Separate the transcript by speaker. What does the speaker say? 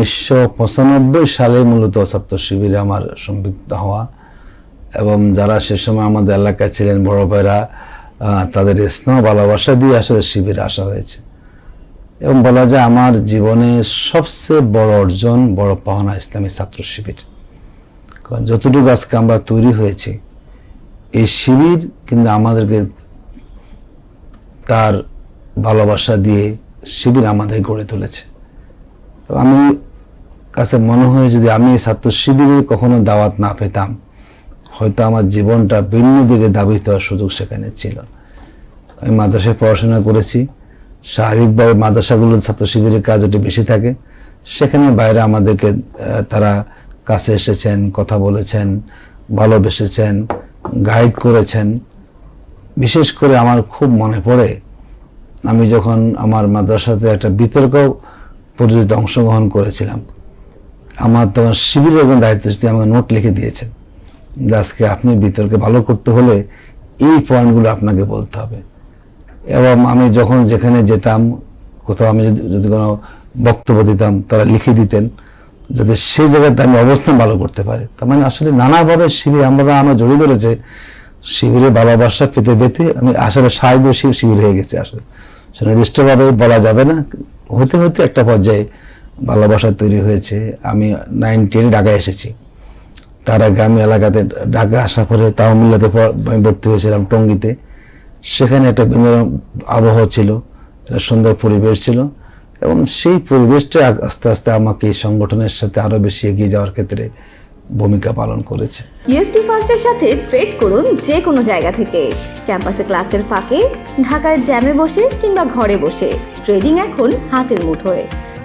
Speaker 1: উনিশশো পঁচানব্বই সালে মূলত ছাত্র শিবিরে আমার সম্পৃক্ত হওয়া এবং যারা সে সময় আমাদের এলাকায় ছিলেন বড় ভাইরা তাদের স্নেহ ভালোবাসা দিয়ে আসলে শিবিরে আসা হয়েছে। এবং বলা যায় আমার জীবনের সবচেয়ে বড় অর্জন, বড় পাওনা ইসলামী ছাত্র শিবির। কারণ যতটুকু আজকে আমরা তৈরি হয়েছি, এই শিবির কিন্তু আমাদেরকে তার ভালোবাসা দিয়ে শিবির আমাদের গড়ে তুলেছে। আমি কাছে মনে হয় যদি আমি ছাত্র শিবিরে কখনো দাওয়াত না পেতাম, হয়তো আমার জীবনটা ভিন্ন দিকে দাবিত হওয়ার সুযোগ সেখানে ছিল। আমি মাদ্রাসায় পড়াশোনা করেছি স্বাভাবিকভাবে মাদ্রাসাগুলোর ছাত্র শিবিরের কাজ একটু বেশি থাকে। সেখানে বাইরে আমাদেরকে তারা কাছে এসেছেন, কথা বলেছেন, ভালোবেসেছেন গাইড করেছেন। বিশেষ করে আমার খুব মনে পড়ে, আমি যখন আমার মাদ্রাসাতে একটা বিতর্ক প্রতিযোগিতা অংশগ্রহণ করেছিলাম। আমার তখন শিবিরের একজন দায়িত্ব আমাকে নোট লিখে দিয়েছেন যে আজকে আপনি বিতর্কে ভালো করতে হলে এই পয়েন্টগুলো আপনাকে বলতে হবে। এবং আমি যখন যেখানে যেতাম, কোথাও আমি যদি যদি কোনো বক্তব্য দিতাম, তারা লিখে দিতেন যাতে সেই জায়গাতে আমি অবস্থান ভালো করতে পারি। তার মানে আসলে নানাভাবে শিবির, আমরা আমার জড়িয়ে ধরেছে শিবিরে ভালোবাসা পেতে পেতে আমি আসলে সাহেব শিব শিবির হয়ে গেছে আসলে। সে নির্দিষ্টভাবে বলা যাবে না। হতে হতে একটা পর্যায়ে ভালোবাসা তৈরি হয়েছে। আমি নাইন টেনে ঢাকায় এসেছি। তার আগে আমি এলাকাতে ঢাকা আসার পরে তাহমিল্লাতে আমি ভর্তি হয়েছিলাম টঙ্গিতে। সেখানে একটা বিনোদন আবহাওয়া ছিল, একটা সুন্দর পরিবেশ ছিল এবং সেই পরিবেশটা আস্তে আস্তে আমাকে এই সংগঠনের সাথে আরও বেশি এগিয়ে যাওয়ার ক্ষেত্রে ভূমিকা পালন করেছে।
Speaker 2: ইউএফটি ফার্স্টের সাথে ট্রেড করুন যে কোনো জায়গা থেকে। ক্যাম্পাসে ক্লাসের ফাঁকে, ঢাকার জ্যামে বসে কিংবা ঘরে বসে। ট্রেডিং এখন হাতের মুঠোয়।